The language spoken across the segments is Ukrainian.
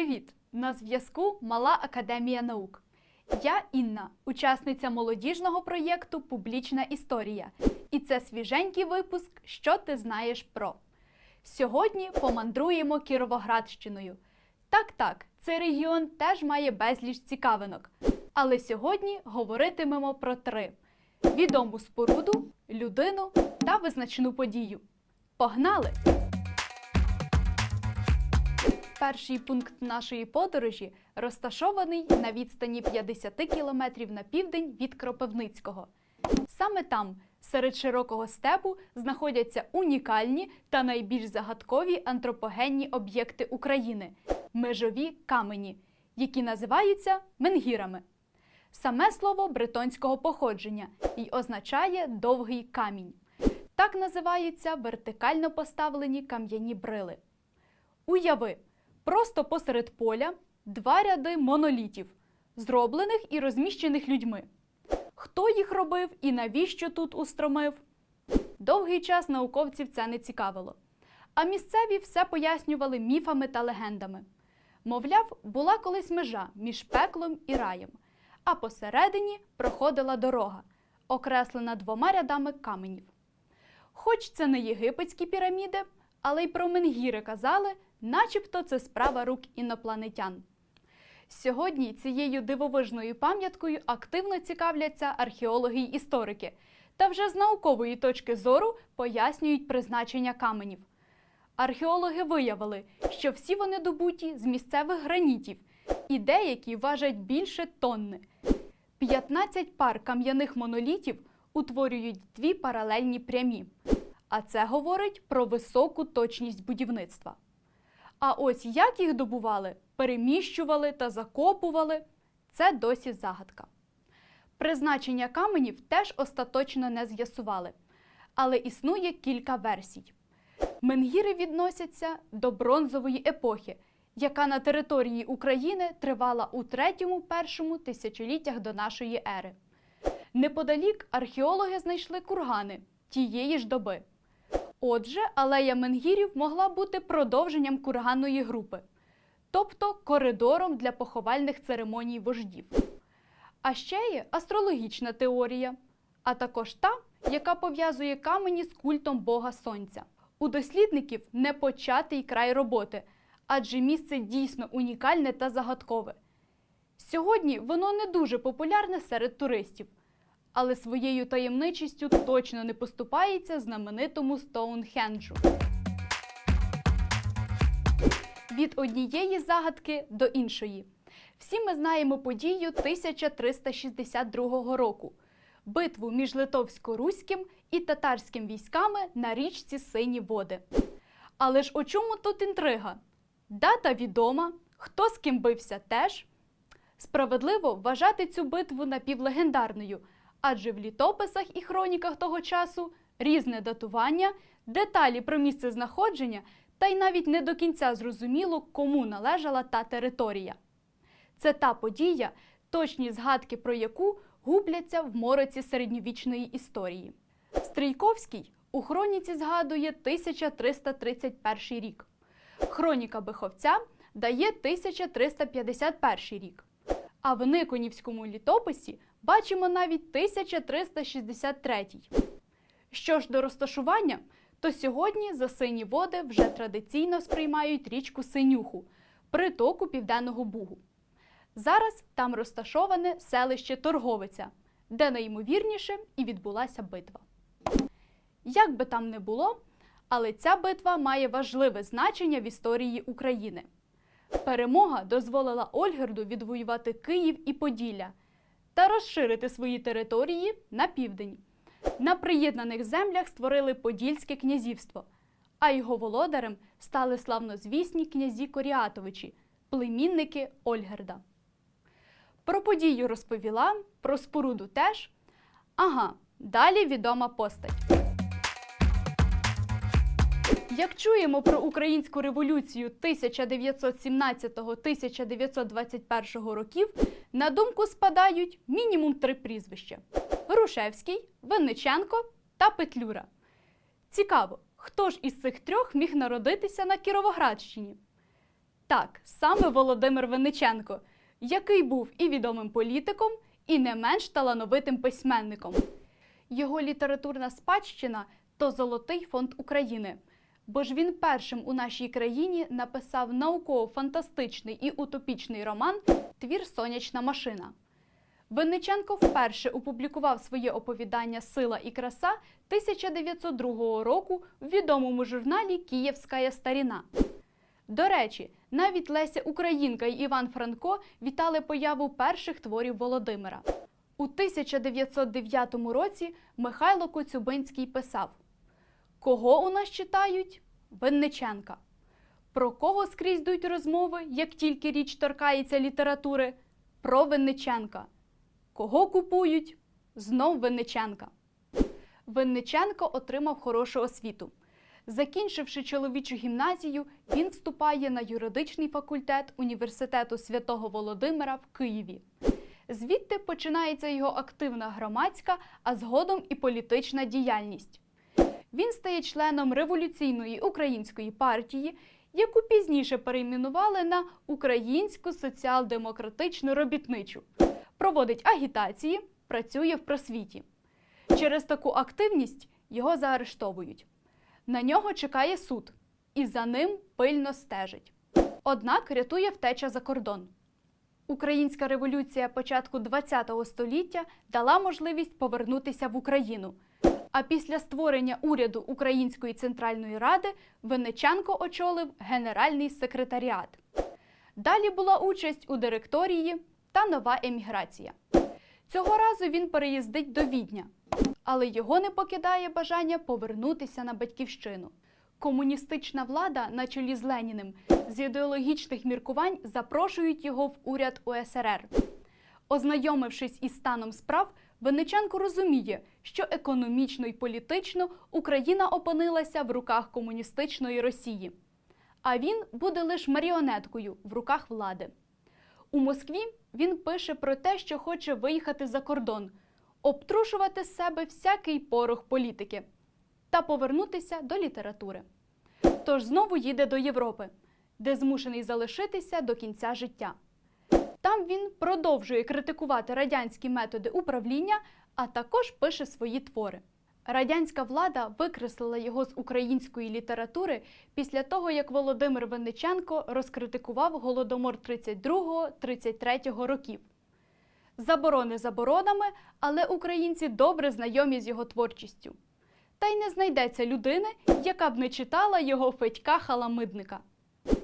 Привіт! На зв'язку Мала Академія наук. Я Інна, учасниця молодіжного проєкту Публічна історія. І це свіженький випуск Що ти знаєш про. Сьогодні помандруємо Кіровоградщиною. Так, так, цей регіон теж має безліч цікавинок. Але сьогодні говоритимемо про три: відому споруду, людину та визначну подію. Погнали! Перший пункт нашої подорожі розташований на відстані 50 кілометрів на південь від Кропивницького. Саме там, серед широкого степу, знаходяться унікальні та найбільш загадкові антропогенні об'єкти України межові камені, які називаються менгірами. Саме слово бретонського походження і означає довгий камінь. Так називаються вертикально поставлені кам'яні брили. Уяви, просто посеред поля два ряди монолітів, зроблених і розміщених людьми. Хто їх робив і навіщо тут устромив? Довгий час науковців це не цікавило. А місцеві все пояснювали міфами та легендами. Мовляв, була колись межа між пеклом і раєм, а посередині проходила дорога, окреслена двома рядами каменів. Хоч це не єгипетські піраміди, але й про Менгіри казали, начебто це справа рук інопланетян. Сьогодні цією дивовижною пам'яткою активно цікавляться археологи й історики, та вже з наукової точки зору пояснюють призначення каменів. Археологи виявили, що всі вони добуті з місцевих гранітів, і деякі важать більше тонни. 15 пар кам'яних монолітів утворюють дві паралельні прямі. А це говорить про високу точність будівництва. А ось як їх добували, переміщували та закопували це досі загадка. Призначення каменів теж остаточно не з'ясували, але існує кілька версій. Менгіри відносяться до бронзової епохи, яка на території України тривала у 3-1 тисячоліттях до нашої ери. Неподалік археологи знайшли кургани тієї ж доби. Отже, алея Менгірів могла бути продовженням курганної групи, тобто коридором для поховальних церемоній вождів. А ще є астрологічна теорія, а також та, яка пов'язує камені з культом Бога Сонця. У дослідників непочатий край роботи, адже місце дійсно унікальне та загадкове. Сьогодні воно не дуже популярне серед туристів, але своєю таємничістю точно не поступається знаменитому Стоунхенджу. Від однієї загадки до іншої. Всі ми знаємо подію 1362 року битву між литовсько-руським і татарським військами на річці Сині води. Але ж у чому тут інтрига? Дата відома, хто з ким бився теж. Справедливо вважати цю битву напівлегендарною, адже в літописах і хроніках того часу різне датування, деталі про місце знаходження, та й навіть не до кінця зрозуміло, кому належала та територія. Це та подія, точні згадки про яку губляться в мороці середньовічної історії. Стрійковський у хроніці згадує 1331 рік. Хроніка Биховця дає 1351 рік. А в Никонівському літописі бачимо навіть 1363. Що ж до розташування, то сьогодні за сині води вже традиційно сприймають річку Синюху, притоку Південного Бугу. Зараз там розташоване селище Торговиця, де найімовірніше і відбулася битва. Як би там не було, але ця битва має важливе значення в історії України. Перемога дозволила Ольгерду відвоювати Київ і Поділля та розширити свої території на південь. На приєднаних землях створили Подільське князівство, а його володарем стали славнозвісні князі Коріатовичі, племінники Ольгерда. Про подію розповіла, про споруду теж. Ага, далі відома постать. Як чуємо про українську революцію 1917-1921 років, на думку спадають мінімум три прізвища: Грушевський, Винниченко та Петлюра. Цікаво, хто ж із цих трьох міг народитися на Кіровоградщині? Так, саме Володимир Винниченко, який був і відомим політиком, і не менш талановитим письменником. Його літературна спадщина то Золотий фонд України. Бо ж він першим у нашій країні написав науково-фантастичний і утопічний роман Твір Сонячна машина. Винниченко вперше опублікував своє оповідання Сила і краса 1902 року в відомому журналі Київська старіна. До речі, навіть Леся Українка і Іван Франко вітали появу перших творів Володимира. У 1909 році Михайло Коцюбинський писав: Кого у нас читають? Винниченка. Про кого скрізь йдуть розмови, як тільки річ торкається літератури? Про Винниченка. Кого купують? Знов Винниченка. Винниченко отримав хорошу освіту. Закінчивши чоловічу гімназію, він вступає на юридичний факультет університету святого Володимира в Києві. Звідти починається його активна громадська, а згодом і політична діяльність. Він стає членом революційної української партії, яку пізніше перейменували на Українську соціал-демократичну робітничу, проводить агітації, працює в просвіті. Через таку активність його заарештовують. На нього чекає суд, і за ним пильно стежить. Однак рятує втеча за кордон. Українська революція початку ХХ століття дала можливість повернутися в Україну. А після створення уряду Української центральної ради Винниченко очолив Генеральний секретаріат. Далі була участь у директорії та нова еміграція. Цього разу він переїздить до Відня, але його не покидає бажання повернутися на батьківщину. Комуністична влада на чолі з Леніним з ідеологічних міркувань запрошують його в уряд УСРР. Ознайомившись із станом справ, Винниченко розуміє, що економічно і політично Україна опинилася в руках комуністичної Росії, а він буде лише маріонеткою в руках влади. У Москві він пише про те, що хоче виїхати за кордон, обтрушувати з себе всякий порох політики та повернутися до літератури. Тож знову їде до Європи, де змушений залишитися до кінця життя. Там він продовжує критикувати радянські методи управління, а також пише свої твори. Радянська влада викреслила його з української літератури після того, як Володимир Винниченко розкритикував голодомор 32-33 років. Заборони заборонами, але українці добре знайомі з його творчістю. Та й не знайдеться людини, яка б не читала його Федька Халамидника.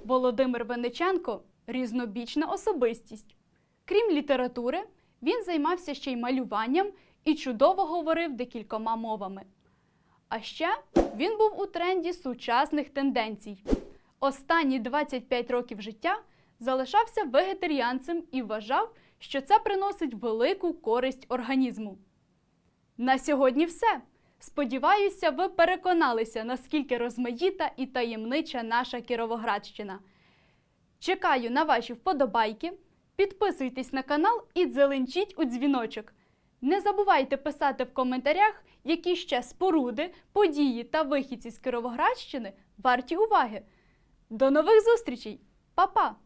Володимир Вениченко різнобічна особистість. Крім літератури, він займався ще й малюванням і чудово говорив декількома мовами. А ще він був у тренді сучасних тенденцій. Останні 25 років життя залишався вегетаріанцем і вважав, що це приносить велику користь організму. На сьогодні все. Сподіваюся, ви переконалися, наскільки розмаїта і таємнича наша Кіровоградщина. Чекаю на ваші вподобайки. Підписуйтесь на канал і дзеленчіть у дзвіночок. Не забувайте писати в коментарях, які ще споруди, події та вихідці з Кіровоградщини варті уваги. До нових зустрічей! Па-па!